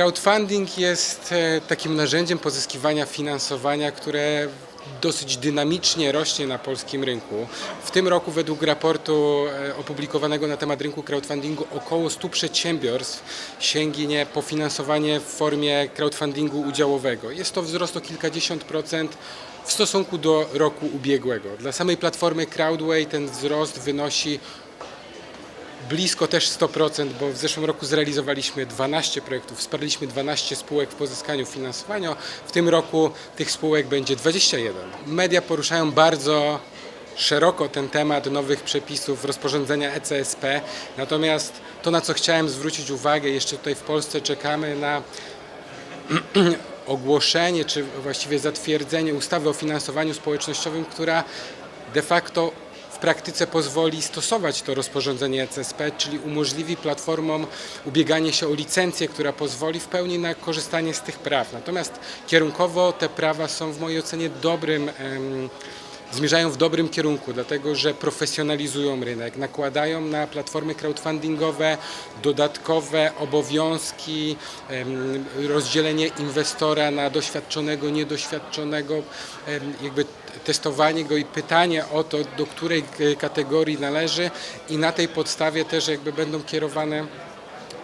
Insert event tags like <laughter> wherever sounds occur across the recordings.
Crowdfunding jest e, takim narzędziem pozyskiwania finansowania, które dosyć dynamicznie rośnie na polskim rynku. W tym roku według raportu e, opublikowanego na temat rynku crowdfundingu około 100 przedsiębiorstw sięgnie po finansowanie w formie crowdfundingu udziałowego. Jest to wzrost o kilkadziesiąt procent w stosunku do roku ubiegłego. Dla samej platformy Crowdway ten wzrost wynosi blisko też 100%, bo w zeszłym roku zrealizowaliśmy 12 projektów, wsparliśmy 12 spółek w pozyskaniu finansowania. W tym roku tych spółek będzie 21. Media poruszają bardzo szeroko ten temat nowych przepisów rozporządzenia ECSP, natomiast to, na co chciałem zwrócić uwagę, jeszcze tutaj w Polsce czekamy na <clears throat> ogłoszenie, czy właściwie zatwierdzenie ustawy o finansowaniu społecznościowym, która de facto praktyce pozwoli stosować to rozporządzenie ECSP, czyli umożliwi platformom ubieganie się o licencję, która pozwoli w pełni na korzystanie z tych praw. Natomiast kierunkowo te prawa są w mojej ocenie dobrym zmierzają w dobrym kierunku, dlatego że profesjonalizują rynek, nakładają na platformy crowdfundingowe dodatkowe obowiązki, rozdzielenie inwestora na doświadczonego, niedoświadczonego, jakby testowanie go i pytanie o to, do której kategorii należy i na tej podstawie też jakby będą kierowane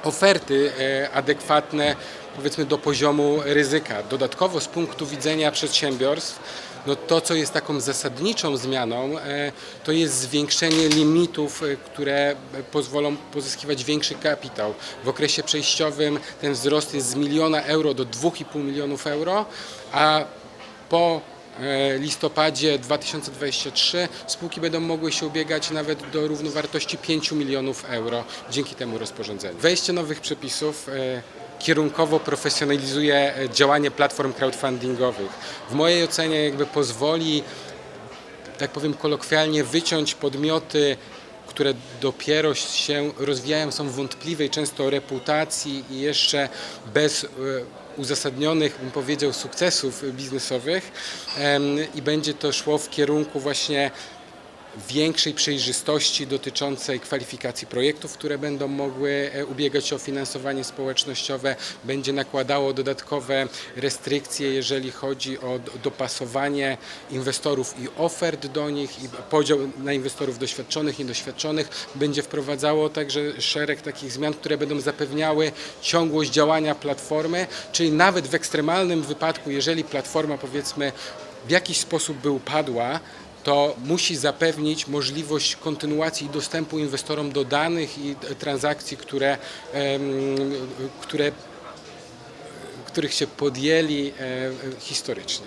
oferty e, adekwatne powiedzmy do poziomu ryzyka. Dodatkowo z punktu widzenia przedsiębiorstw, no to co jest taką zasadniczą zmianą, e, to jest zwiększenie limitów, e, które pozwolą pozyskiwać większy kapitał. W okresie przejściowym ten wzrost jest z miliona euro do 2,5 milionów euro, a po listopadzie 2023 spółki będą mogły się ubiegać nawet do równowartości 5 milionów euro dzięki temu rozporządzeniu. Wejście nowych przepisów e, kierunkowo profesjonalizuje e, działanie platform crowdfundingowych. W mojej ocenie jakby pozwoli tak powiem kolokwialnie, wyciąć podmioty, które dopiero się rozwijają, są wątpliwej często reputacji i jeszcze bez e, uzasadnionych, bym powiedział, sukcesów biznesowych i będzie to szło w kierunku właśnie większej przejrzystości dotyczącej kwalifikacji projektów, które będą mogły e, ubiegać się o finansowanie społecznościowe, będzie nakładało dodatkowe restrykcje, jeżeli chodzi o dopasowanie inwestorów i ofert do nich i podział na inwestorów doświadczonych, niedoświadczonych, będzie wprowadzało także szereg takich zmian, które będą zapewniały ciągłość działania platformy, czyli nawet w ekstremalnym wypadku, jeżeli platforma powiedzmy w jakiś sposób by upadła, to musi zapewnić możliwość kontynuacji dostępu inwestorom do danych i transakcji, które, które, których się podjęli e, historycznie.